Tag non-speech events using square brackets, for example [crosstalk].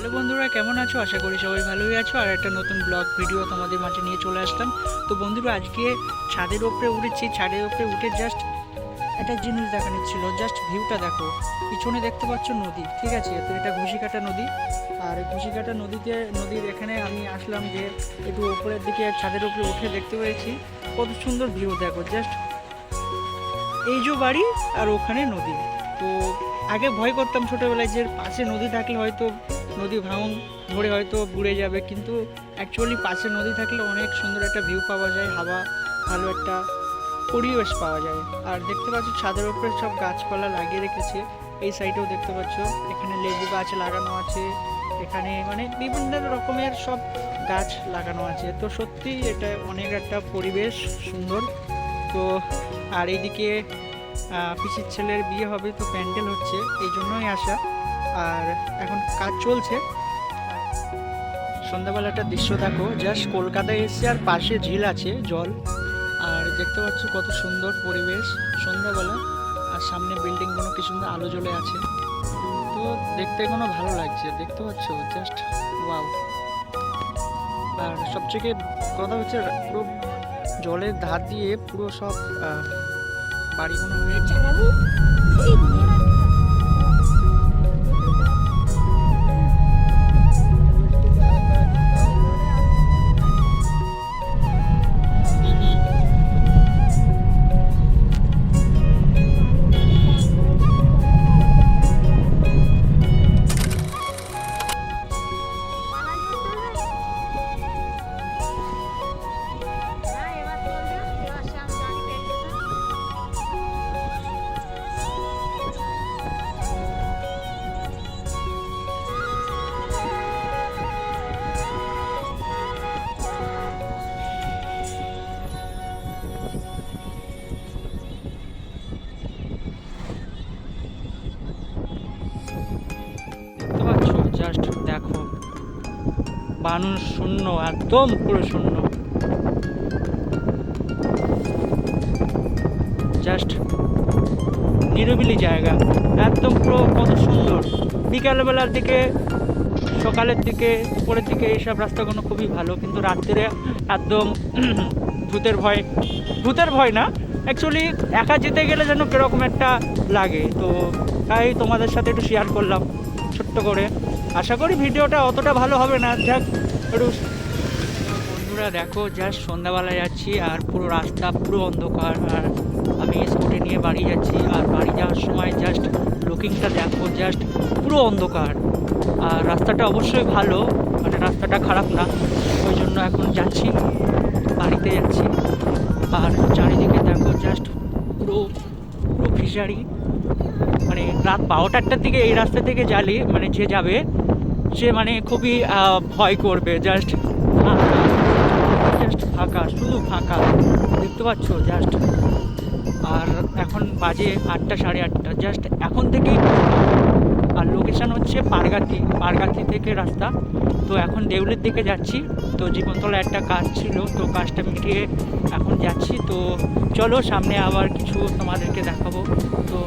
Hello বন্ধুরা, কেমন আছো? আশা করি সবাই ভালোই আছো। আর একটা নতুন ব্লগ ভিডিও তোমাদের মাঝে নিয়ে চলে আসলাম। তো বন্ধুরা, আজকে ছাদের ওপরে উঠেছি। ছাদের ওপরে উঠে জাস্ট একটা জিনিস দেখানো ছিল। জাস্ট ভিউটা দেখো। পিছনে দেখতে পাচ্ছ নদী, ঠিক আছে? তো এটা ঘুষিকাটা নদী। আর ঘুষিকাটা নদীতে, নদীর এখানে আমি আসলাম যে একটু ওপরের দিকে ছাদের উপরে উঠে দেখতে পেয়েছি। কত সুন্দর ভিউ দেখো। জাস্ট এই যে বাড়ি আর ওখানে নদী। তো আগে ভয় করতাম ছোটোবেলায় যে পাশে নদী থাকলে হয়তো নদী ভাঙন ধরে হয়তো বুড়ে যাবে। কিন্তু অ্যাকচুয়ালি পাশে নদী থাকলে অনেক সুন্দর একটা ভিউ পাওয়া যায়, হাওয়া, ভালো একটা পরিবেশ পাওয়া যায়। আর দেখতে পাচ্ছ ছাদের উপরে সব গাছপালা লাগিয়ে রেখেছে। এই সাইডেও দেখতে পাচ্ছ, এখানে লেবু গাছ লাগানো আছে, এখানে মানে বিভিন্ন রকমের সব গাছ লাগানো আছে। তো সত্যি এটা অনেক একটা পরিবেশ সুন্দর। তো আর এইদিকে পিসির ছেলের বিয়ে হবে তো প্যান্ডেল হচ্ছে, এই জন্যই আসা। আর এখন কাজ চলছে। আর সন্ধ্যাবেলা একটা দৃশ্য দেখো জাস্ট কলকাতায় এসছে আর পাশে ঝিল আছে, জল। আর দেখতে পাচ্ছ কত সুন্দর পরিবেশ সন্ধ্যাবেলা। আর সামনে বিল্ডিংগুলো কি সুন্দর আলো জ্বলে আছে। তো দেখতে কোনো ভালো লাগছে, দেখতে পাচ্ছ? জাস্ট ওয়াও আর সবথেকে কথা হচ্ছে পুরো জলের ধার দিয়ে পুরো সব আহ, মনে হয়েছে মানুষ শূন্য, একদম পুরো শূন্য। জাস্ট নিরিবিলি জায়গা, একদম পুরো কত সুন্দর। বিকালবেলার দিকে, সকালের দিকে উপরের দিকে এইসব রাস্তাগুলো খুবই ভালো, কিন্তু রাত্রে একদম [clears throat] ভূতের ভয়। ভূতের ভয় না অ্যাকচুয়ালি একা যেতে গেলে যেন কীরকম একটা লাগে। তো তাই তোমাদের সাথে একটু শেয়ার করলাম, ছোট্ট করে। আশা করি ভিডিওটা অতটা ভালো হবে না। যাক একটু বন্ধুরা, দেখো জাস্ট সন্ধ্যাবেলায় যাচ্ছি আর পুরো রাস্তা পুরো অন্ধকার। আর আমি স্কুটি নিয়ে বাড়ি যাচ্ছি আর বাড়ি যাওয়ার সময় জাস্ট লুকিংটা দেখো জাস্ট পুরো অন্ধকার। আর রাস্তাটা অবশ্যই ভালো মানে রাস্তাটা খারাপ না। ওই জন্য এখন যাচ্ছি, বাড়িতে যাচ্ছি। আর চারিদিকে দেখো জাস্ট পুরো ফিশারি মানে রাত বারোটারটার দিকে এই রাস্তা থেকে জালি মানে যে যাবে, সে মানে খুবই ভয় করবে। জাস্ট জাস্ট ফাঁকা, শুধু ফাঁকা। দেখতে পাচ্ছ? জাস্ট আর এখন বাজে আটটা, সাড়ে আটটা। জাস্ট এখন থেকেই পারগাতি পারগাতি থেকে রাস্তা। তো এখন দেউলের দিকে যাচ্ছি। তো জীবনতলা একটা কাজ ছিল, তো কাজটা মিটিয়ে এখন যাচ্ছি। তো চলো সামনে আবার কিছু তোমাদেরকে দেখাবো। তো